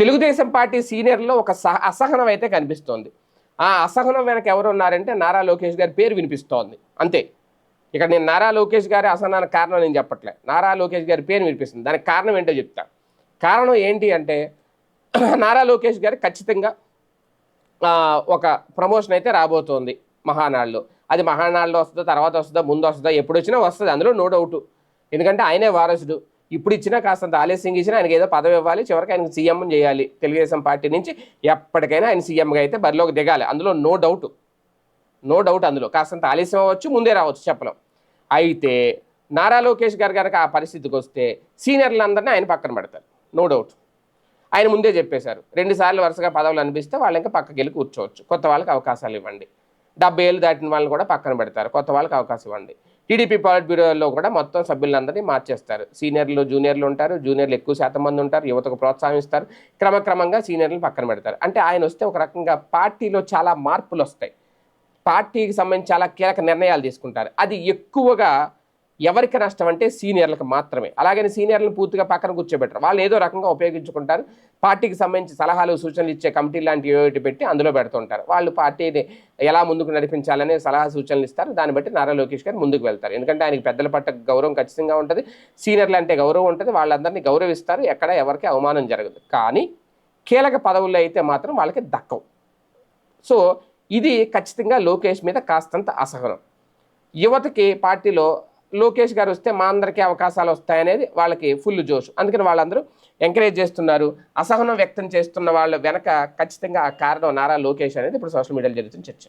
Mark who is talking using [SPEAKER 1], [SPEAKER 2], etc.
[SPEAKER 1] Telugu Desam party సీనియర్లో ఒక సహ అసహనం అయితే కనిపిస్తోంది. ఆ అసహనం వెనక ఎవరు ఉన్నారంటే నారా లోకేష్ గారి పేరు వినిపిస్తోంది. అంతే. ఇక్కడ నేను నారా లోకేష్ గారి అసహనానికి కారణం నేను చెప్పట్లే. నారా లోకేష్ గారి పేరు వినిపిస్తుంది. దానికి కారణం ఏంటో చెప్తా. కారణం ఏంటి అంటే నారా లోకేష్ గారు ఖచ్చితంగా ఒక ప్రమోషన్ అయితే రాబోతోంది మహానాడులో. అది మహానాడులో వస్తుందో తర్వాత వస్తుందో ముందు వస్తుందో ఎప్పుడు వచ్చినా వస్తుంది. అందులో నో డౌట్. ఎందుకంటే ఆయనే వారసుడు. ఇప్పుడు ఇచ్చినా కాస్తంత ఆలస్యంగా ఇచ్చినా ఆయనకి ఏదో పదవి ఇవ్వాలి చివరికి ఆయనకు సీఎం చేయాలి. తెలుగుదేశం పార్టీ నుంచి ఎప్పటికైనా ఆయన సీఎంగా అయితే బరిలోకి దిగాలి. అందులో నో డౌట్ నో డౌట్ అందులో. కాస్తంత ఆలస్యం అవ్వచ్చు ముందే రావచ్చు చెప్పలేం. అయితే నారా లోకేష్ గారు కనుక ఆ పరిస్థితికి వస్తే సీనియర్లందరినీ ఆయన పక్కన పెడతారు. నో డౌట్ ఆయన ముందే చెప్పేశారు. రెండుసార్లు వరుసగా పదవులు అనిపిస్తే వాళ్ళు ఇంకా పక్కకి వెళ్ళి కూర్చోవచ్చు. కొత్త వాళ్ళకి అవకాశాలు ఇవ్వండి. డెబ్బై ఏళ్ళు దాటిన వాళ్ళని కూడా పక్కన పెడతారు. కొత్త వాళ్ళకి అవకాశం ఇవ్వండి. టీడీపీ పాలిట్ బ్యూరోలో కూడా మొత్తం సభ్యులందరినీ మార్చేస్తారు. సీనియర్లు జూనియర్లు ఉంటారు. జూనియర్లు ఎక్కువ శాతం మంది ఉంటారు. యువతకు ప్రోత్సహిస్తారు. క్రమక్రమంగా సీనియర్లను పక్కన పెడతారు. అంటే ఆయన వస్తే ఒక రకంగా పార్టీలో చాలా మార్పులు వస్తాయి పార్టీకి సంబంధించి చాలా కీలక నిర్ణయాలు తీసుకుంటారు. అది ఎక్కువగా ఎవరికి నష్టం అంటే సీనియర్లకు మాత్రమే. అలాగని సీనియర్లను పూర్తిగా పక్కన కూర్చోబెట్టరు. వాళ్ళు ఏదో రకంగా ఉపయోగించుకుంటారు. పార్టీకి సంబంధించి సలహాలు సూచనలు ఇచ్చే కమిటీ లాంటి ఏటి పెట్టి అందులో పెడుతుంటారు వాళ్ళు పార్టీని ఎలా ముందుకు నడిపించాలనే సలహా సూచనలు ఇస్తారు. దాన్ని బట్టి నారా లోకేష్ గారు ముందుకు వెళ్తారు. ఎందుకంటే ఆయనకి పెద్దల పట్ల గౌరవం ఖచ్చితంగా ఉంటుంది. సీనియర్లు అంటే గౌరవం ఉంటుంది. వాళ్ళందరినీ గౌరవిస్తారు. ఎక్కడ ఎవరికి అవమానం జరగదు. కానీ కీలక పదవుల్లో అయితే మాత్రం వాళ్ళకి దక్కవు. సో ఇది ఖచ్చితంగా లోకేష్ మీద కాస్తంత అసహనం. యువతకి పార్టీలో లోకేష్ గారు వస్తే మా అందరికీ అవకాశాలు వస్తాయనేది వాళ్ళకి ఫుల్ జోష్. అందుకని వాళ్ళందరూ ఎంకరేజ్ చేస్తున్నారు. అసహనం వ్యక్తం చేస్తున్న వాళ్ళ వెనక ఖచ్చితంగా ఆ కారణం నారా లోకేష్ అనేది ఇప్పుడు సోషల్ మీడియాలో జరుగుతున్న చర్చ.